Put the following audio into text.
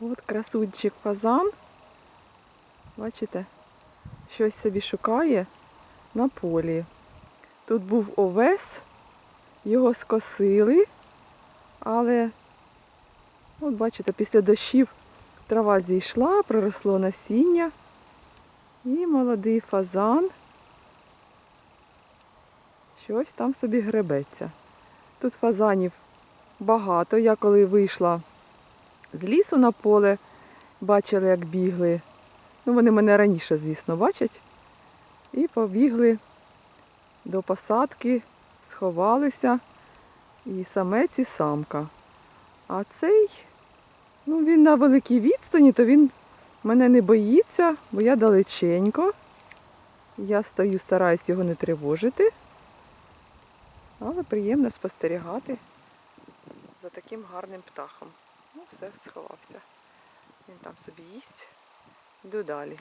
От красунчик фазан. Бачите, щось собі шукає на полі. Тут був овес, його скосили, але, от бачите, після дощів трава зійшла, проросло насіння. І молодий фазан щось там собі гребеться. Тут фазанів багато. Я коли вийшла з лісу на поле, бачила, як бігли. Ну, вони мене раніше, звісно, бачать. І побігли до посадки, сховалися. І самець, і самка. А цей, ну він на великій відстані, то він мене не боїться, бо я далеченько. Я стою, стараюсь його не тривожити. Але приємно спостерігати за таким гарним птахом. Все, сховався. Він там собі їсть. Йду далі.